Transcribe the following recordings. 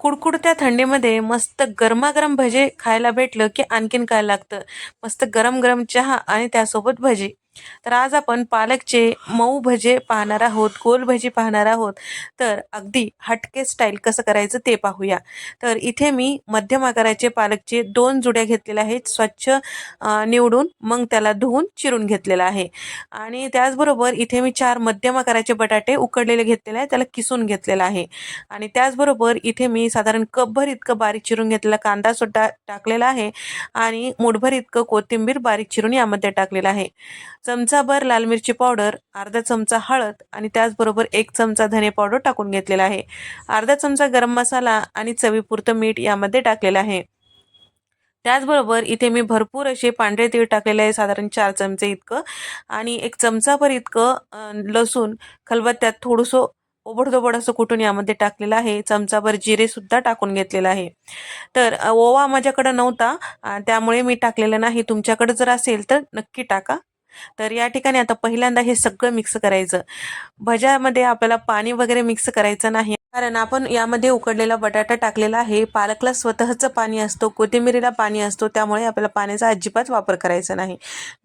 कुडकुडत्या थंडीमध्ये मस्त गरमागरम भजे खायला भेटलं की आणखीन काय लागतं? मस्त गरम गरम चहा आणि त्यासोबत भजी. तर आज आपण पालकचे मऊ भजे पाहणार आहोत गोल भजी पाहणार आहोत. तर अगदी हटके स्टाईल कसं करायचं ते पाहूया. तर इथे मी मध्यम आकाराचे पालकचे दोन जुड्या घेतलेल्या आहेत. स्वच्छ निवडून मग त्याला धुवून चिरून घेतलेला आहे. आणि त्याचबरोबर इथे मी चार मध्यम आकाराचे बटाटे उकडलेले घेतलेले आहे त्याला किसून घेतलेला आहे. आणि त्याचबरोबर इथे मी साधारण कपभर इतकं बारीक चिरून घेतलेला कांदा सुद्धा टाकलेला आहे. आणि मुठभर इतकं कोथिंबीर बारीक चिरून यामध्ये टाकलेलं आहे. चमचाभर लाल मिरची पावडर अर्धा चमचा हळद आणि त्याचबरोबर एक चमचा धने पावडर टाकून घेतलेला आहे. अर्धा चमचा गरम मसाला आणि चवीपुरतं मीठ यामध्ये टाकलेलं आहे. त्याचबरोबर इथे मी भरपूर असे पांढरे तीळ टाकलेले आहे साधारण चार चमचे इतकं. आणि एक चमचाभर इतकं लसूण खलबत्त्यात थोडंसं ओबडधोबड असं कुठून यामध्ये टाकलेलं आहे. चमचाभर जिरे सुद्धा टाकून घेतलेलं आहे. तर ओवा माझ्याकडं नव्हता त्यामुळे मी टाकलेलं नाही. तुमच्याकडे जर असेल तर नक्की टाका. तर या ठिकाणी आता पहिल्यांदा हे सगळं मिक्स करायचं. भज्यामध्ये आपल्याला पाणी वगैरे मिक्स करायचं नाही. कारण आपण यामध्ये उकडलेला बटाटा टाकलेला आहे. पालकला स्वतःचं पाणी असतो कोथिंबिरीला पाणी असतो त्यामुळे आपल्याला पाण्याचा अजिबात वापर करायचा नाही.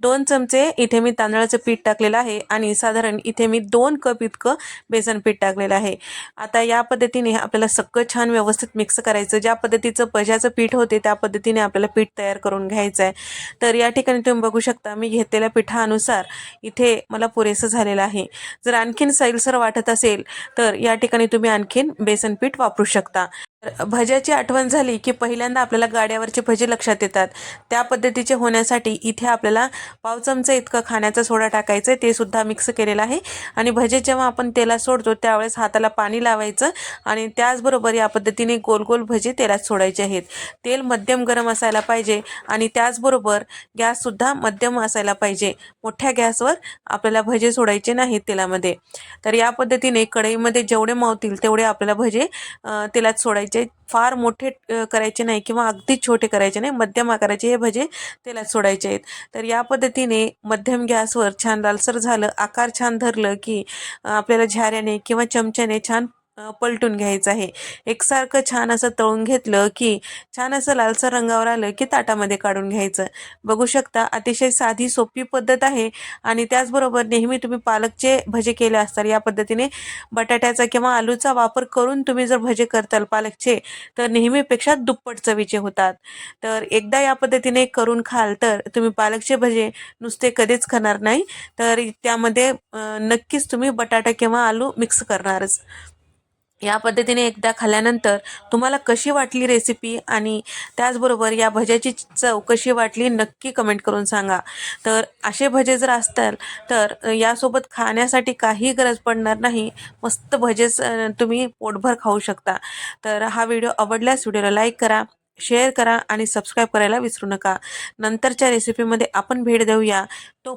दोन चमचे इथे मी तांदळाचं पीठ टाकलेलं आहे आणि साधारण इथे मी दोन कप इतकं बेसन पीठ टाकलेलं आहे. आता या पद्धतीने आपल्याला सगळं छान व्यवस्थित मिक्स करायचं. ज्या पद्धतीचं पजाचं पीठ होते त्या पद्धतीने आपल्याला पीठ तयार करून घ्यायचं आहे तर या ठिकाणी तुम्ही बघू शकता मी घेतलेल्या पिठानुसार इथे मला पुरेसं झालेलं आहे. जर आणखीन सैलसर वाटत असेल तर या ठिकाणी तुम्ही आणखीन बेसन पीठ वापरू शकता. भज्याची आठवण झाली की पहिल्यांदा आपल्याला गाड्यावरचे भजे लक्षात येतात. त्या पद्धतीचे होण्यासाठी इथे आपल्याला पाव चमचा इतकं खाण्याचा सोडा टाकायचं आहे ते सुद्धा मिक्स केलेलं आहे. आणि भजे जेव्हा आपण तेलात सोडतो त्यावेळेस हाताला पाणी लावायचं आणि त्याचबरोबर या पद्धतीने गोल गोल भजे तेलात सोडायचे आहेत. तेल मध्यम गरम असायला पाहिजे आणि त्याचबरोबर गॅससुद्धा मध्यम असायला पाहिजे. मोठ्या गॅसवर आपल्याला भजे सोडायचे नाहीत तेलामध्ये. तर या पद्धतीने कढईमध्ये जेवढे मावतील तेवढे आपल्याला भजे तेलात सोडायचे करायचे फार मोठे करायचे नाही किंवा अगदी छोटे करायचे नाही मध्यम आकाराचे हे भजे तेलात सोडायचे आहेत. तर या पद्धतीने मध्यम गॅसवर छान लालसर झालं आकार छान धरलं की आपल्याला झाऱ्याने किंवा चमच्याने छान पलटून घ्यायचं आहे. एकसारखं छान असं तळून घेतलं की छान असं लालसर रंगावर आलं की ताटामध्ये काढून घ्यायचं. बघू शकता अतिशय साधी सोपी पद्धत आहे आणि त्याचबरोबर नेहमी तुम्ही पालकचे भजे केले असतात या पद्धतीने बटाट्याचा किंवा आलूचा वापर करून तुम्ही जर भजे करताल पालकचे तर नेहमीपेक्षा दुप्पट चवीचे होतात. तर एकदा या पद्धतीने करून खाल तर तुम्ही पालकचे भजे नुसते कधीच खाणार नाही. तर त्यामध्ये नक्कीच तुम्ही बटाटा किंवा आलू मिक्स करणारच. या पद्धतीने एकदा खाल्ल्यानंतर तुम्हाला कशी वाटली रेसिपी आणि त्याचबरोबर या भज्याची चव कशी वाटली नक्की कमेंट करून सांगा. तर असे भजे जर असतील तर यासोबत खाण्यासाठी काही गरज पडणार नाही. मस्त भजेच तुम्ही पोटभर खाऊ शकता. तर हा व्हिडिओ आवडल्यास व्हिडिओला लाईक करा शेअर करा आणि सबस्क्राईब करायला विसरू नका. नंतरच्या रेसिपीमध्ये आपण भेट देऊया. तो